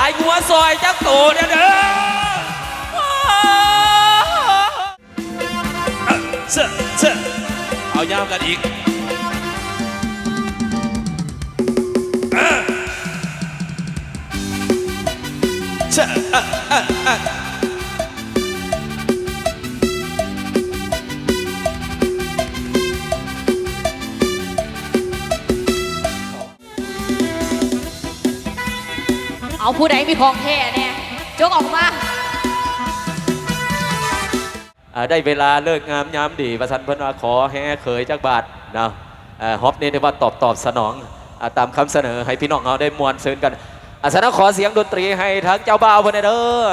ายหัวซอยจักโตเด้อเด้อเซ่เซ่เอายาวกันอีกเอ้อเซ่ ผู้ใดมีของแท้เนี่ยจกออกมาอ่าได้เวลาเลิกงามยามดีประสันเพิ่นว่าขอแห่เขยจักบาทนะอ่าฮอปนี่ได้ว่าตอบตอบสนองอาตามคำเสนอให้พี่น้องเราได้มวนซื้นกันอาสนะขอเสียงดนตรีให้ทั้งเจ้าบ่าวเพิ่นเด้อ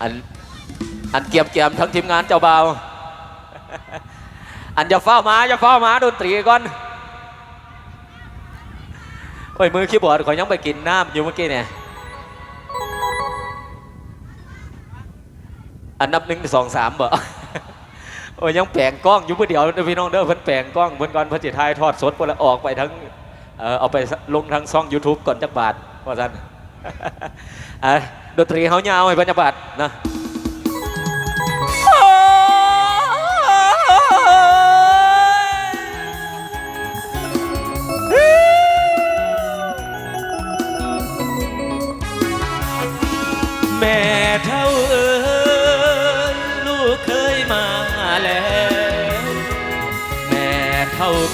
อันอันเกียมเกียมทั้งทีมงานเจ้าบ่าว อันจะเฝ้ามาจะเฝ้ามาดนตรีก่อน โอ้ยมือคีย์บอร์ดขอยยังไปกินน้ำอยู่เมื่อกี้เนี่ยอันนับหนึ่งสองสามบ่โอ้ยยังแปลงกล้องอยู่เพื่อเดียวเด้อพี่น้องเด้อเพิ่นแปลงกล้องเพิ่นก่อนเพิ่นสิถ่ายทอดสดเพิ่นแล้วออกไปทั้งเออเอาไปลงทั้งช่อง YouTube ก่อนจักบาทว่าซั่นอะดนตรีเฮายาวให้เพิ่นจักบาทนะ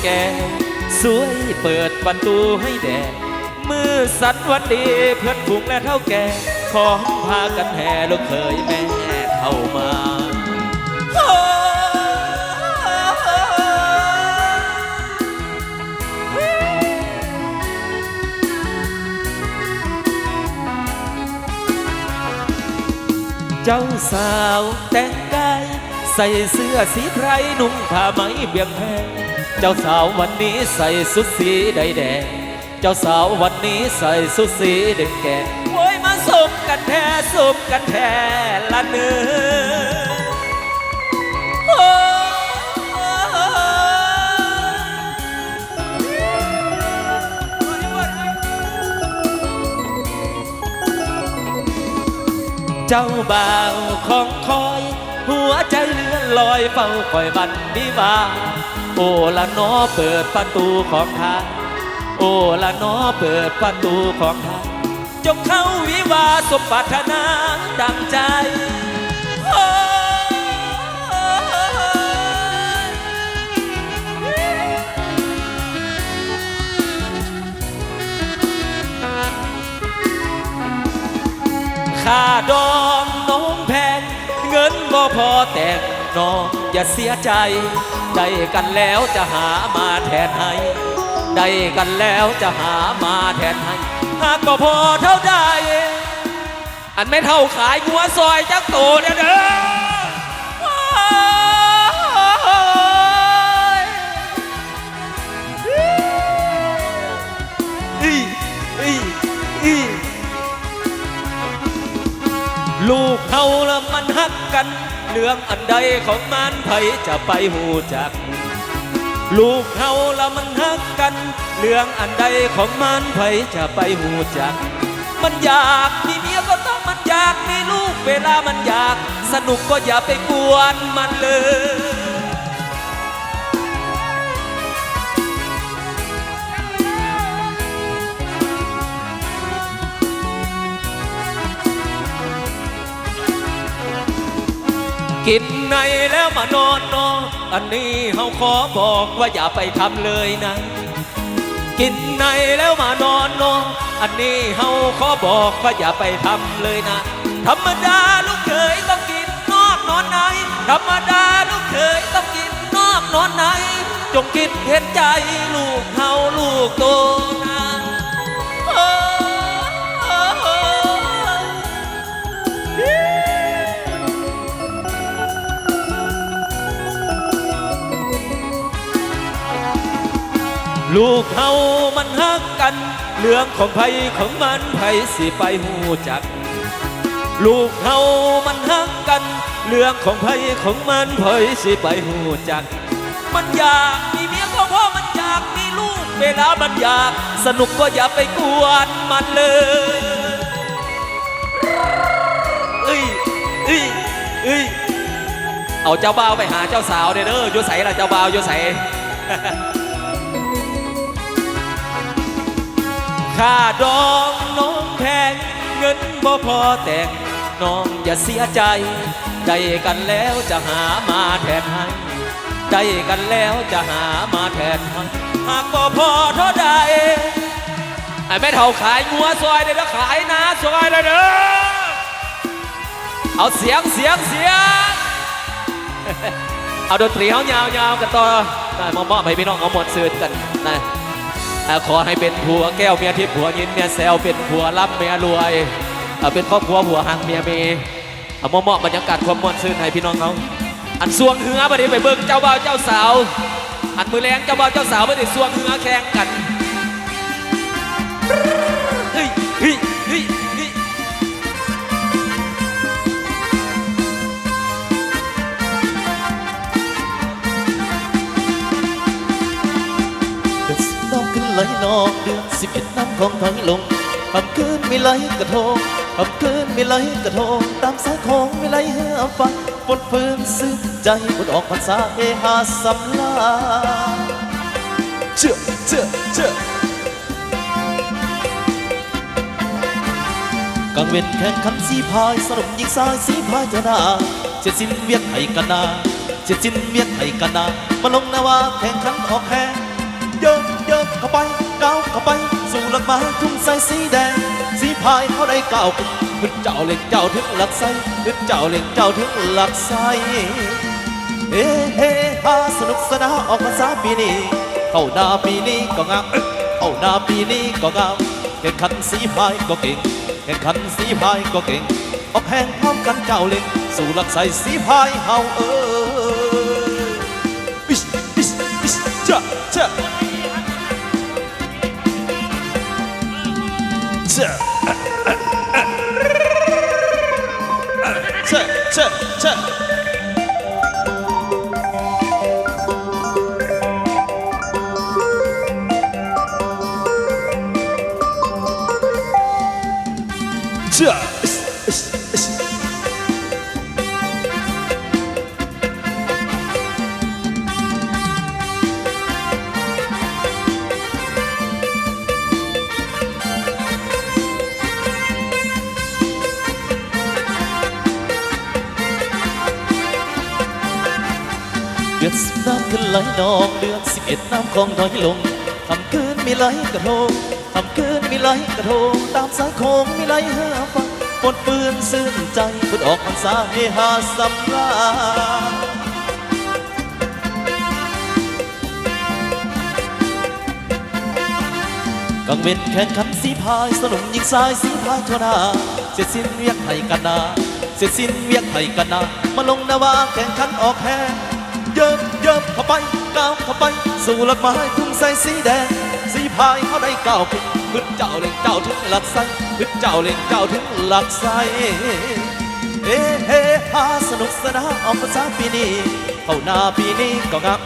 แก่สวยเปิดประตูให้แดดมือสันวันดีเพื่อนฝูงและเท่าแก่ของพากันแห่ลูกเคยแม่เข้ามาเจ้าสาวแต่งกาย ใส่เสื้อสีไพรนุ่งผ้าไหมเบี่ยงแพง เจ้าสาววันนี้ใส่สุดสีใดแดง เจ้าสาววันนี้ใส่สุดสีแดงแก่โอ้ยมาสมกันแท้สมกันแท้ละเนื้อเจ้าบ่าวของคอย หัวใจเลื่อนลอยเฝ้าคอยวันวิวา โอ้ละน้อเปิดประตูของทางโอ้ละน้อเปิดประตูของทางจงเข้าวิวาสมปรารถนาดังใจโอ้ค่าดอ น้องอย่าเสียใจ ได้กันแล้วจะหามาแทนให้ ได้กันแล้วจะหามาแทนให้หากก็พอเท่าได้ อันไม่เท่าขายงัวซอยจักโตเด้อเด้ออีอีอีลูกเฮาละมันฮักกัน เรื่องอันใดของมันไผจะไปหูจัก ลูกเฮาละมันฮักกัน เรื่องอันใดของมันไผจะไปหูจัก มันอยากมีเมียก็ต้องมันอยากมีลูกเวลามันอยาก สนุกก็อย่าไปกวนมันเลย กินในแล้วมานอนนอนอันนี้เฮาขอบอกว่าอย่าไปทำเลยนะ กินในแล้วมานอนนอนอันนี้เฮาขอบอกว่าอย่าไปทำเลยนะ ธรรมดาลูกเคยต้องกินนอกนอนใน ธรรมดาลูกเคยต้องกินนอกนอนใน จงคิดเห็นใจลูกเฮาลูกโต ลูกเฮามันฮักกัน เรื่องของไผของมันไผสิไปหูจัก ลูกเฮามันฮักกัน เรื่องของไผของมันไผสิไปหูจัก มันอยากมีเมียก็เพราะมันอยากมีลูกเวลามันอยาก สนุกก็อย่าไปกวนมันเลยเอ้ยเอ้ยเอ้ยเอาเจ้าบ่าวไปหาเจ้าสาวเด้อเด้ออยู่ใสละเจ้าบ่าวอยู่ใส ค่าดองน้องแพงเงินบ่พอแต่งน้องอย่าเสียใจ ได้กันแล้วจะหามาแทนให้ ได้กันแล้วจะหามาแทนให้หากบ่พอเท่าใดไอ้แม่เท่าขายงัวซอยได้แล้วขายนาซอยได้เด้อเอาเสียงเสียงเสียง เอาดนตรีเขายาวๆกันต่อได้มามอบให้พี่น้องเอาหมดซื้อกันนะ ขอให้เป็นผัวแก้วเมียทิพย์ผัวยินเมียแซวเป็นผัวรับเมียรวยเป็นครอบครัวผัวหักเมียเมเอามาะบรรยากาศความม่วนซื่นให้พี่น้องเขาอันสวงเหือบัดนี้ไปเบิ่งเจ้าบ่าวเจ้าสาว อันมือแรงเจ้าบ่าวเจ้าสาวบัดนี้สวงเหือแข่งกัน สิบเอ็ดน้ำของถอยลงคำคืนไม่ไหลกระทงคำคืนไม่ไหลกระทงตามสายของไม่ไหลเหือฟังปนปืนซึ้งใจบนออกพรรษาเฮฮาสำลาเชื่อเชื่อเชื่อกังเวนแข่งขันสีพายสรุปยิงสายสีพายจ้าหน้าเจ็ดสิ้นเวียนไห้กันนาเจ็ดสิ้นเวียนไห้กันนามาลงนาวาแข่งขันออกแข่ง เยิมเยิมเข้าไปก้าวเข้าไป สู่หลักไม้ทุ่งใสสีแดง สีพายเขาได้ก้าวขึ้นเจ้าเล่งเจ้าถึงหลักไสขึ้นเจ้าเล่งเจ้าถึงหลักไสเฮ้เฮ้ฮาสนุกสนานออกมาสาปีนี้เข้าหน้าปีนี้ก็งามเข้าหน้าปีนี้ก็งามแข่งขันสีพายก็เก่งแข่งขันสีพายก็เก่งออกแข่งพร้อมกันเจ้าเล่งสู่หลักไสสีพายเฮาเอออิช 这，这这这。这， ดือนสิบน้ำขึ้นไหลนองเดือนสิบเอ็ดน้ำคลองถอยลงคำคืนมีไหลกระทงคำคืนมีไหลกระทงตามสายโคงมีไหลเหือฟังปนปืนซื่นใจพุดออกพรรษาเฮฮาสำลากังเวนแข่งขันสีพายสนุกยิงสายสีพายทนาเสร็จสิ้นเวียกไทยกันนา เสร็จสิ้นเวียกไทยกันนา มาลงนาวาแข่งขันออกแห่ ยิมเยิมเข้าไปก้าวเข้าไป สู่หลักไม้ทุ่งใสสีแดง สีพายเขาได้ก้าวขึ้นขึ้นเจ้าเล่งเจ้าถึงหลักไสขึ้นเจ้าเล่งเจ้าถึงหลักไสเฮ้เฮ้ฮาสนุกสนานออกภาษาปีนี้เข้าหน้าปีนี้ก็งาม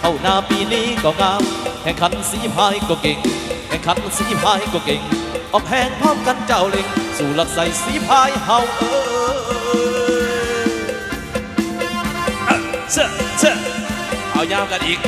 เข้าหน้าปีนี้ก็งามแข่งขันสีพายก็เก่งแข่งขันสีพายก็เก่งออกแห่งพร้อมกันเจ้าเล่งสู่หลักใสสีพายเฮาเออ เอายาวกันอีก